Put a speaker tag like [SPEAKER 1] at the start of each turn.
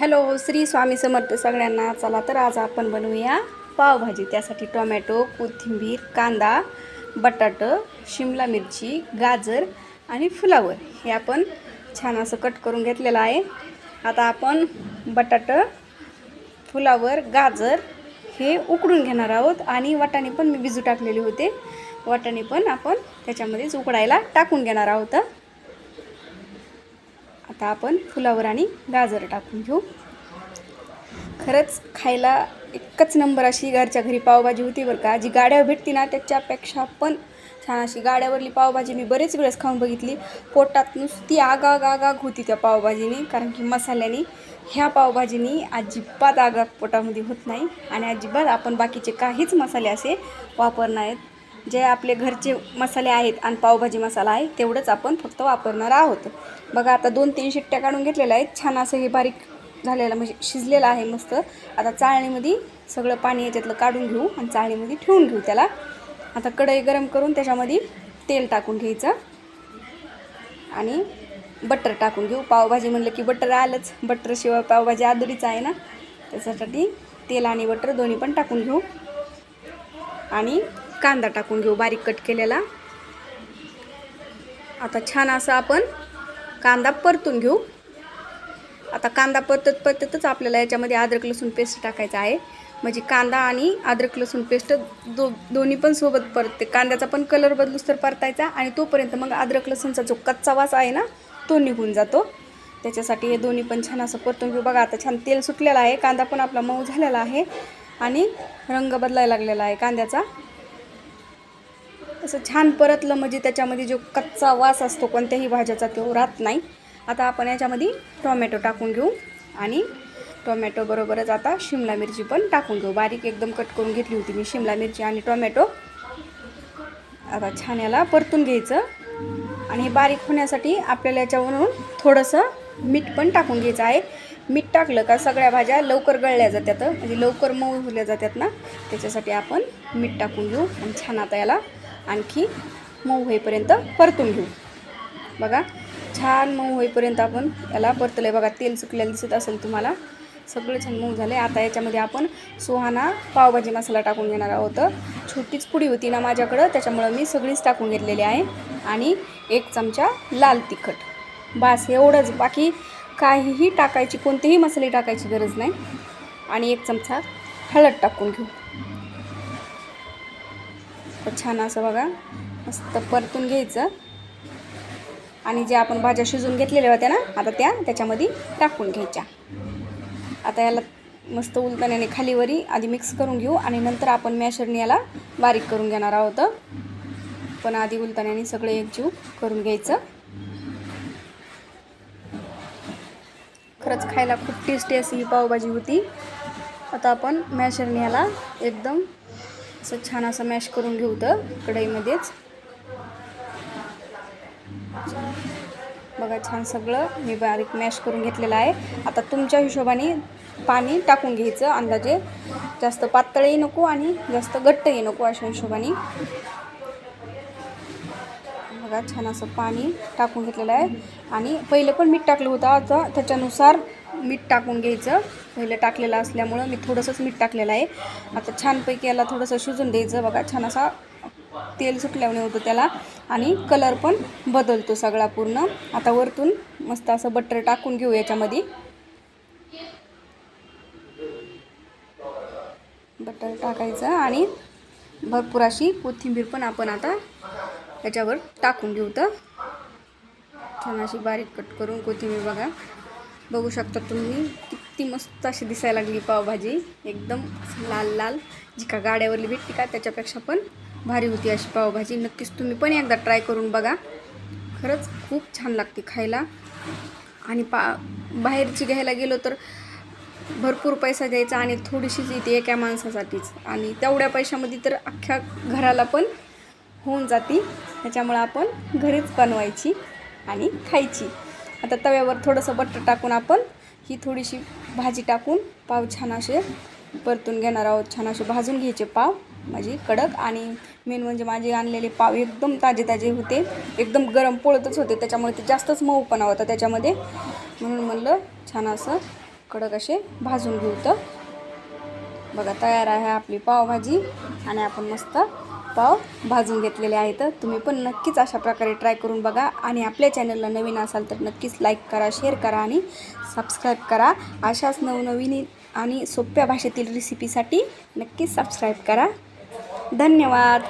[SPEAKER 1] Hello Shri Swami Samarth सगळ्यांना. चला तर आज आपण बनवूया पावभाजी. त्यासाठी टोमॅटो कोथिंबीर कांदा बटाटं शिमला मिरची गाजर आणि फुलावर. हे आपण छान असं कट करून घेतलेलं आहे. आता आपण बटाटं फुलावर गाजर हे उकडून घेणार आहोत आणि वाटाणे पण मी भिजू टाकलेले होते. वाटाणे पण आपण त्याच्यामध्येच उकडायला टाकून घेणार आहोत. आता आपण फुलावर आणि गाजर टाकून घेऊ. खरंच खायला एकच नंबर अशी घरच्या घरी पावभाजी होती बरं का. जी गाड्यावर भेटती ना त्याच्यापेक्षा पण छान अशी गाड्यावरली पावभाजी मी बरेच वेळेस खाऊन बघितली. पोटात नुसती आगाग आगाग होती त्या पावभाजीने कारण की मसाल्याने. ह्या पावभाजीनी अजिबात आगाग पोटामध्ये होत नाही आणि अजिबात आपण बाकीचे काहीच मसाले असे वापरणार आहेत जे आपले घरचे मसाले आहेत आणि पावभाजी मसाला आहे तेवढंच आपण फक्त वापरणार आहोत. बघा आता दोन तीन शिट्ट्या काढून घेतलेल्या आहेत. छान असं हे बारीक झालेलं म्हणजे शिजलेलं आहे मस्त. आता चाळणीमध्ये सगळं पाणी याच्यातलं काढून घेऊ आणि चाळणीमध्ये ठेवून घेऊ त्याला. आता कढई गरम करून त्याच्यामध्ये तेल टाकून घ्यायचं. आणि बटर टाकून घेऊ. पावभाजी म्हणलं की बटर आलंच. बटरशिवाय पावभाजी आदुरीच आहे ना. त्याच्यासाठी तेल आणि बटर दोन्ही पण टाकून घेऊ. आणि कांदा टाकून घेऊ बारीक कट केलेला. आता छान असं आपण कांदा परतून घेऊ. आता कांदा परतत परततच आपल्याला याच्यामध्ये अद्रक लसूण पेस्ट टाकायचा आहे. म्हणजे कांदा आणि अद्रक लसूण पेस्ट दो दोन्ही पण सोबत परतते. कांद्याचा पण कलर बदलूस तर परतायचा आणि तोपर्यंत मग अद्रक लसूणचा जो कच्चा वास आहे ना तो निघून जातो. त्याच्यासाठी हे दोन्ही पण छान असं परतून घेऊ. बघा आता छान तेल सुटलेलं आहे. कांदा पण आपला मऊ झालेला आहे आणि रंग बदलायला लागलेला आहे कांद्याचा. असं छान परतलं म्हणजे त्याच्यामध्ये जो कच्चा वास असतो कोणत्याही भाज्याचा तो राहत नाही. आता आपण याच्यामध्ये टोमॅटो टाकून घेऊ आणि टोमॅटो बरोबरच आता शिमला मिरची पण टाकून घेऊ. बारीक एकदम कट करून घेतली होती मी शिमला मिरची आणि टोमॅटो. आता छान याला परतून घ्यायचं आणि हे बारीक होण्यासाठी आपल्याला याच्यावरून थोडंसं मीठ पण टाकून घ्यायचं आहे. मीठ टाकलं का सगळ्या भाज्या लवकर गळल्या जातात म्हणजे लवकर मऊ होल्या जातात ना. त्याच्यासाठी आपण मीठ टाकून घेऊ आणि छान आता याला आणखी मऊ होईपर्यंत परतून घेऊ. बघा छान मऊ होईपर्यंत आपण याला परतलं आहे बघा तेल सुकलेलं दिसत असेल तुम्हाला. सगळं छान मऊ झालं आहे आता याच्यामध्ये आपण सुहाना पावभाजी मसाला टाकून घेणार आहोत. छोटीच पुडी होती ना माझ्याकडं त्याच्यामुळं मी सगळीच टाकून घेतलेली आहे. आणि एक चमचा लाल तिखट. बास एवढंच. बाकी काहीही टाकायची कोणतेही मसाले टाकायची गरज नाही. आणि एक चमचा हळद टाकून घेऊ. तर छान असं बघा. मस्त परतून घ्यायचं. आणि ज्या आपण भाज्या शिजून घेतलेल्या होत्या ना आता त्या त्याच्यामध्ये टाकून घ्यायच्या. आता याला मस्त उलटण्याने खालीवरी आधी मिक्स करून घेऊ आणि नंतर आपण मॅशरने याला बारीक करून घेणार आहोत. पण आधी उलटण्याने सगळे एकजीव करून घ्यायचं. खरंच खायला खूप टेस्टी अशी ही पावभाजी होती. आता आपण मॅशरने याला एकदम असं छान असं मॅश करून घेऊ तर कढईमध्येच. बघा छान सगळं मी बारीक मॅश करून घेतलेलं आहे. आता तुमच्या हिशोबाने पाणी टाकून घ्यायचं अंदाजे. जास्त पातळही नको आणि जास्त घट्टही नको अशा हिशोबाने. बघा छान असं पाणी टाकून घेतलेलं आहे. आणि पहिलं पण मीठ टाकलं होतं आता त्याच्यानुसार मीठ टाकून घ्यायचं. पहिलं टाकलेलं असल्यामुळं मी थोडंसंच मीठ टाकलेलं आहे. आता छानपैकी याला थोडंसं शिजून द्यायचं. बघा छान असा तेल सुटल्याने होतं त्याला. आणि कलर पण बदलतो सगळा पूर्ण. आता वरतून मस्त असं बटर टाकून घेऊ याच्यामध्ये. बटर टाकायचं आणि भरपूर अशी कोथिंबीर पण आपण आता याच्यावर टाकून घेऊ तर. छान अशी बारीक कट करून कोथिंबीर बघा. बघू शकता तुम्ही किती मस्त अशी दिसायला लागली पावभाजी. एकदम लाल लाल जी का गाड्यावरली भेटते का त्याच्यापेक्षा पण भारी होती अशी पावभाजी. नक्कीच तुम्ही पण एकदा ट्राय करून बघा. खरंच खूप छान लागते खायला. आणि पा बाहेरची घ्यायला गेलो तर भरपूर पैसा द्यायचा आणि थोडीशीच येते एका माणसासाठीच. आणि तेवढ्या पैशामध्ये तर अख्ख्या घराला पण होऊन जाते. त्याच्यामुळं आपण घरीच बनवायची आणि खायची. आता तव्यावर थोडंसं बटर टाकून आपण ही थोडीशी भाजी टाकून पाव छान असे परतून घेणार आहोत. छान असे भाजून घ्यायचे पाव माझी कडक. आणि मेन म्हणजे माझे आणलेले पाव एकदम ताजे ताजे होते. एकदम गरम पोळतच होते. त्याच्यामुळे ते जास्तच मऊपणा होता त्याच्यामध्ये. म्हणून म्हणलं छान असं कडक असे भाजून घेऊ तर. बघा तयार आहे आपली पावभाजी. आणि आपण मस्त पाव भाजून घेतलेले आहेत तुम्ही पण नक्कीच अशा प्रकारे ट्राय करून बघा. आणि आपल्या चॅनलला नवीन असाल तर नक्कीच लाईक करा शेअर करा आणि सबस्क्राईब करा. अशाच नवनवीन आणि सोप्या भाषेतील रेसिपीसाठी नक्कीच सबस्क्राईब करा. धन्यवाद!